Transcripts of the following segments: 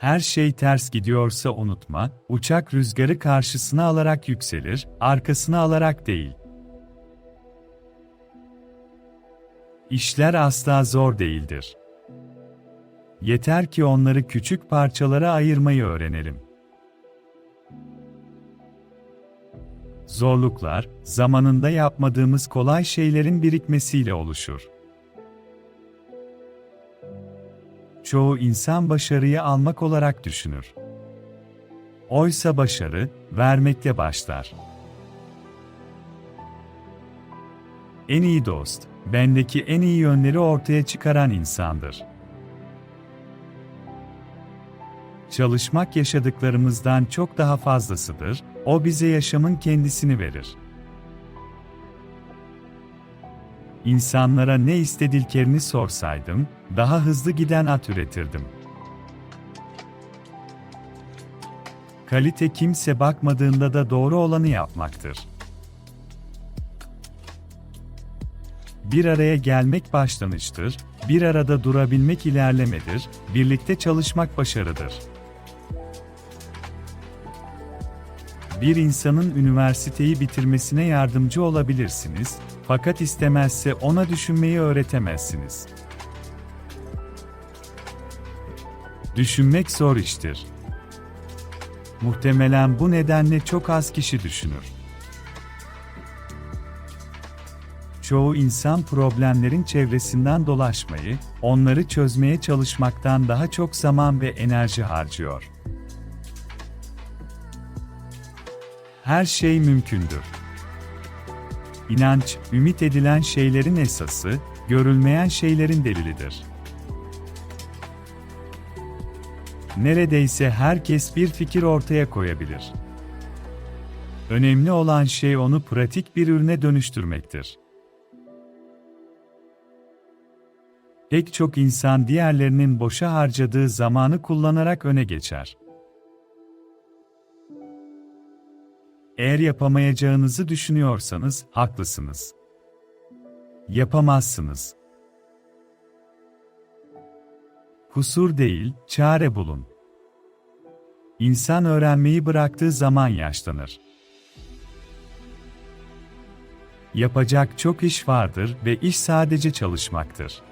Her şey ters gidiyorsa unutma, uçak rüzgarı karşısına alarak yükselir, arkasına alarak değil. İşler asla zor değildir. Yeter ki onları küçük parçalara ayırmayı öğrenelim. Zorluklar, zamanında yapmadığımız kolay şeylerin birikmesiyle oluşur. Çoğu insan başarıyı almak olarak düşünür. Oysa başarı, vermekle başlar. En iyi dost, bendeki en iyi yönleri ortaya çıkaran insandır. Çalışmak yaşadıklarımızdan çok daha fazlasıdır, o bize yaşamın kendisini verir. İnsanlara ne istediklerini sorsaydım, daha hızlı giden at üretirdim. Kalite kimse bakmadığında da doğru olanı yapmaktır. Bir araya gelmek başlanıştır, bir arada durabilmek ilerlemedir, birlikte çalışmak başarıdır. Bir insanın üniversiteyi bitirmesine yardımcı olabilirsiniz, fakat istemezse ona düşünmeyi öğretemezsiniz. Düşünmek zor iştir. Muhtemelen bu nedenle çok az kişi düşünür. Çoğu insan problemlerin çevresinden dolaşmayı, onları çözmeye çalışmaktan daha çok zaman ve enerji harcıyor. Her şey mümkündür. İnanç, ümit edilen şeylerin esası, görülmeyen şeylerin delilidir. Neredeyse herkes bir fikir ortaya koyabilir. Önemli olan şey onu pratik bir ürüne dönüştürmektir. Pek çok insan diğerlerinin boşa harcadığı zamanı kullanarak öne geçer. Eğer yapamayacağınızı düşünüyorsanız haklısınız. Yapamazsınız. Kusur değil, çare bulun. İnsan öğrenmeyi bıraktığı zaman yaşlanır. Yapacak çok iş vardır ve iş sadece çalışmaktır.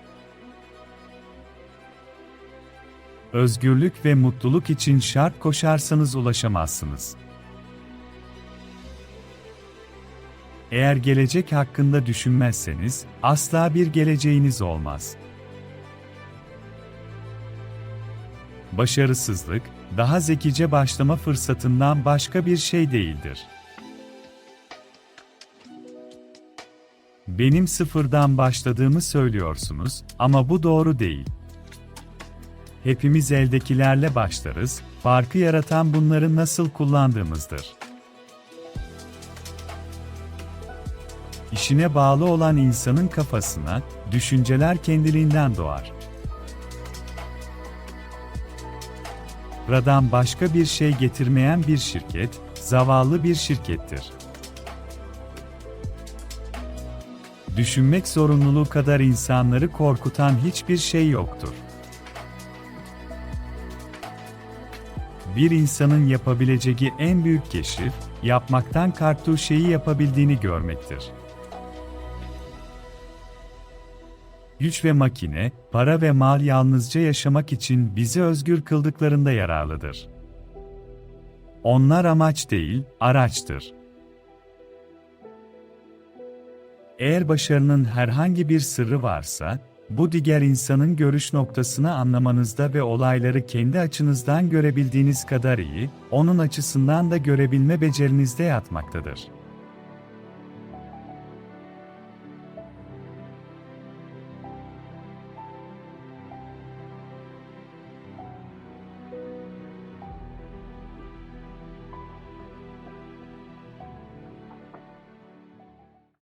Özgürlük ve mutluluk için şart koşarsanız ulaşamazsınız. Eğer gelecek hakkında düşünmezseniz asla bir geleceğiniz olmaz. Başarısızlık, daha zekice başlama fırsatından başka bir şey değildir. Benim sıfırdan başladığımı söylüyorsunuz ama bu doğru değil. Hepimiz eldekilerle başlarız, farkı yaratan bunları nasıl kullandığımızdır. İşine bağlı olan insanın kafasına, düşünceler kendiliğinden doğar. Radan başka bir şey getirmeyen bir şirket, zavallı bir şirkettir. Düşünmek zorunluluğu kadar insanları korkutan hiçbir şey yoktur. Bir insanın yapabileceği en büyük keşif, yapmaktan korktuğu şeyi yapabildiğini görmektir. Güç ve makine, para ve mal yalnızca yaşamak için bizi özgür kıldıklarında yararlıdır. Onlar amaç değil, araçtır. Eğer başarının herhangi bir sırrı varsa, bu diğer insanın görüş noktasını anlamanızda ve olayları kendi açınızdan görebildiğiniz kadar iyi, onun açısından da görebilme becerinizde yatmaktadır.